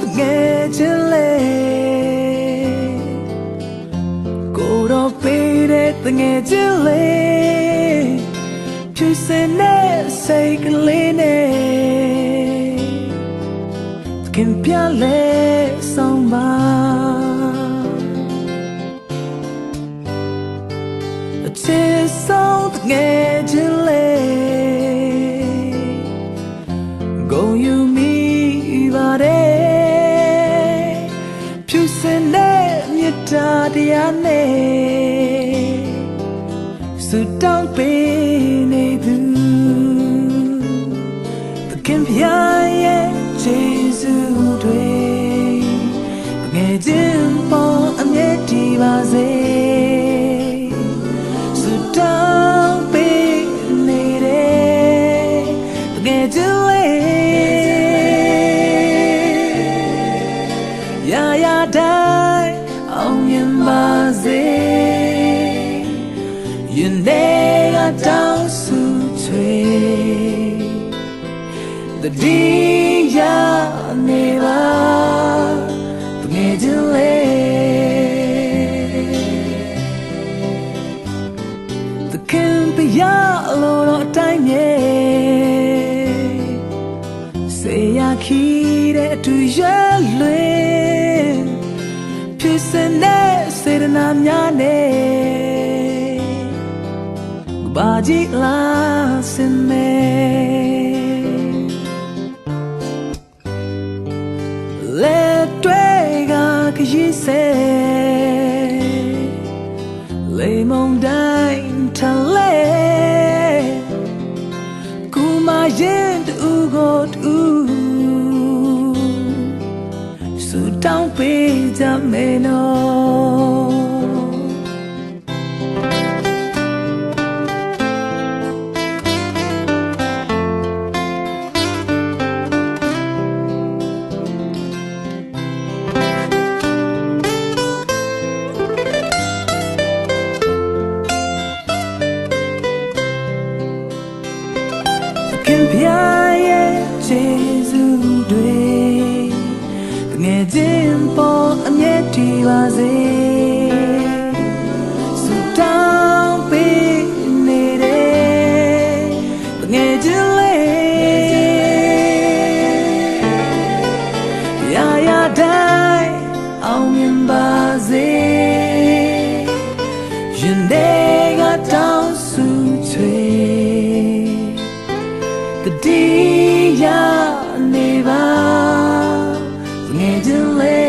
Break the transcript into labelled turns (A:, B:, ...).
A: တကယ်ချင်းလေကိုတော့ပေးတဲ့တကယ်ချင်းလေဖြူစင်တဲ့စိတ်ကလေးနဲ့တကယ်ပြလဲဆောင်ပါအချစ်ဆုံးတကယ်ချင်းလေ တ်တာတရားနဲ့စုတောင်းပေး တောင်းစုချွေတတိယနေပါတငယ်ချင်းလေးသခင်ပြရလို့တော့အတိုင်းမြေစေရခီတဲ့အတူရွယ်လွင်ဖြစ်စင် ဘာကြီးလာစင်မဲလက်တွေကခရီးစဲလေမုန်တိုင်းထလဲကူမရင်တူကိုတူစူတောင်းပေးကြမယ်နော် ယ်ခြင်းပေါ်အမြဲတည်ပါစေဆုတောင်းပေးနေတယ်ငယ်ခြင်းလေးရာရာတိုင်းအောင်မြင်ပါစေရင်တွေကတောင်းဆုချွေတည် live.